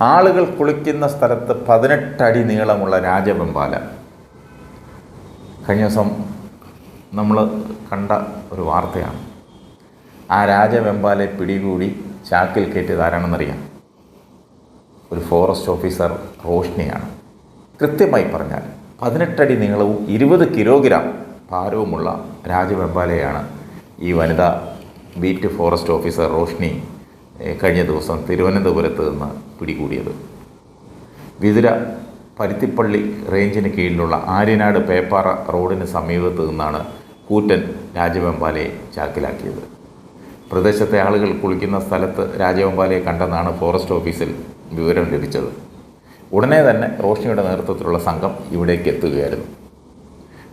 ആളുകൾ കുളിക്കുന്ന സ്ഥലത്ത് പതിനെട്ടടി നീളമുള്ള രാജവെമ്പാല. കഴിഞ്ഞ ദിവസം നമ്മൾ കണ്ട ഒരു വാർത്തയാണ്. ആ രാജവെമ്പാലെ പിടികൂടി ചാക്കിൽ കയറ്റിയത് ആരാണെന്നറിയാം ഒരു ഫോറസ്റ്റ് ഓഫീസർ റോഷ്നിയാണ്. കൃത്യമായി പറഞ്ഞാൽ പതിനെട്ടടി നീളവും ഇരുപത് കിലോഗ്രാം ഭാരവുമുള്ള രാജവെമ്പാലയാണ് ഈ വനിത ബീറ്റ് ഫോറസ്റ്റ് ഓഫീസർ റോഷ്നി കഴിഞ്ഞ ദിവസം തിരുവനന്തപുരത്ത് നിന്ന് പിടികൂടിയത്. വിതുര പരുത്തിപ്പള്ളി റേഞ്ചിന് കീഴിലുള്ള ആര്യനാട് പേപ്പാറ റോഡിന് സമീപത്ത് നിന്നാണ് കൂറ്റൻ രാജവെമ്പാലയെ ചാക്കിലാക്കിയത്. പ്രദേശത്തെ ആളുകൾ കുളിക്കുന്ന സ്ഥലത്ത് രാജവെമ്പാലയെ കണ്ടെന്നാണ് ഫോറസ്റ്റ് ഓഫീസിൽ വിവരം ലഭിച്ചത്. ഉടനെ തന്നെ റോഷ്നിയുടെ നേതൃത്വത്തിലുള്ള സംഘം ഇവിടേക്ക് എത്തുകയായിരുന്നു.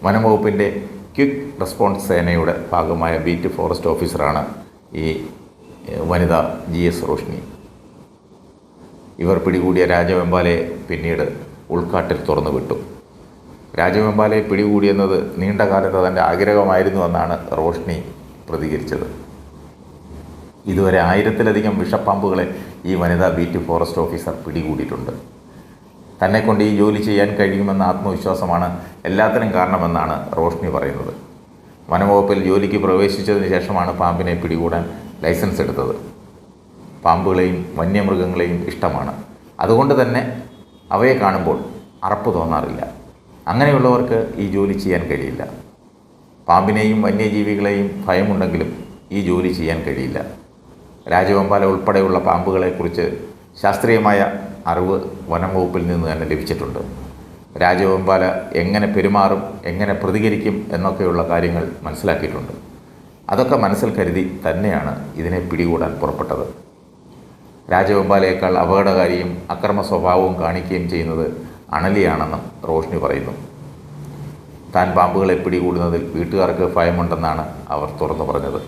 വനംവകുപ്പിന്റെ ക്വിക്ക് റെസ്പോൺസ് സേനയുടെ ഭാഗമായ ബീറ്റ് ഫോറസ്റ്റ് ഓഫീസറാണ് ഈ വനിത ജി എസ് റോഷ്നി. ഇവർ പിടികൂടിയ രാജവെമ്പാലയെ പിന്നീട് ഉൾക്കാട്ടിൽ തുറന്നു വിട്ടു. രാജവെമ്പാലയെ പിടികൂടിയെന്നത് നീണ്ട കാലത്ത് തന്റെ ആഗ്രഹമായിരുന്നു എന്നാണ് റോഷ്നി പ്രതികരിച്ചത്. ഇതുവരെ ആയിരത്തിലധികം വിഷപ്പാമ്പുകളെ ഈ വനിതാ ബീറ്റ് ഫോറസ്റ്റ് ഓഫീസർ പിടികൂടിയിട്ടുണ്ട്. തന്നെ കൊണ്ട് ഈ ജോലി ചെയ്യാൻ കഴിയുമെന്ന ആത്മവിശ്വാസമാണ് എല്ലാത്തിനും കാരണമെന്നാണ് റോഷ്നി പറയുന്നത്. വനംവകുപ്പിൽ ജോലിക്ക് പ്രവേശിച്ചതിന് ശേഷമാണ് പാമ്പിനെ പിടികൂടാൻ ലൈസൻസ് എടുത്തത്. പാമ്പുകളെയും വന്യമൃഗങ്ങളെയും ഇഷ്ടമാണ്. അതുകൊണ്ട് തന്നെ അവയെ കാണുമ്പോൾ അറപ്പ് തോന്നാറില്ല. അങ്ങനെയുള്ളവർക്ക് ഈ ജോലി ചെയ്യാൻ കഴിയില്ല. പാമ്പിനെയും വന്യജീവികളെയും ഭയമുണ്ടെങ്കിലും ഈ ജോലി ചെയ്യാൻ കഴിയില്ല. രാജവെമ്പാല ഉൾപ്പെടെയുള്ള പാമ്പുകളെക്കുറിച്ച് ശാസ്ത്രീയമായ അറിവ് വനം വകുപ്പിൽ നിന്ന് തന്നെ ലഭിച്ചിട്ടുണ്ട്. രാജവെമ്പാല എങ്ങനെ പെരുമാറും എങ്ങനെ പ്രതികരിക്കും എന്നൊക്കെയുള്ള കാര്യങ്ങൾ മനസ്സിലാക്കിയിട്ടുണ്ട്. അതൊക്കെ മനസ്സിൽ കരുതി തന്നെയാണ് ഇതിനെ പിടികൂടാൻ പുറപ്പെട്ടത്. രാജവെമ്പാലയേക്കാൾ അപകടകാരിയും അക്രമ സ്വഭാവവും കാണിക്കുകയും ചെയ്യുന്നത് അണലിയാണെന്നും റോഷ്നി പറയുന്നു. താൻ പാമ്പുകളെ പിടികൂടുന്നതിൽ വീട്ടുകാർക്ക് ഭയമുണ്ടെന്നാണ് അവർ തുറന്നു പറഞ്ഞത്.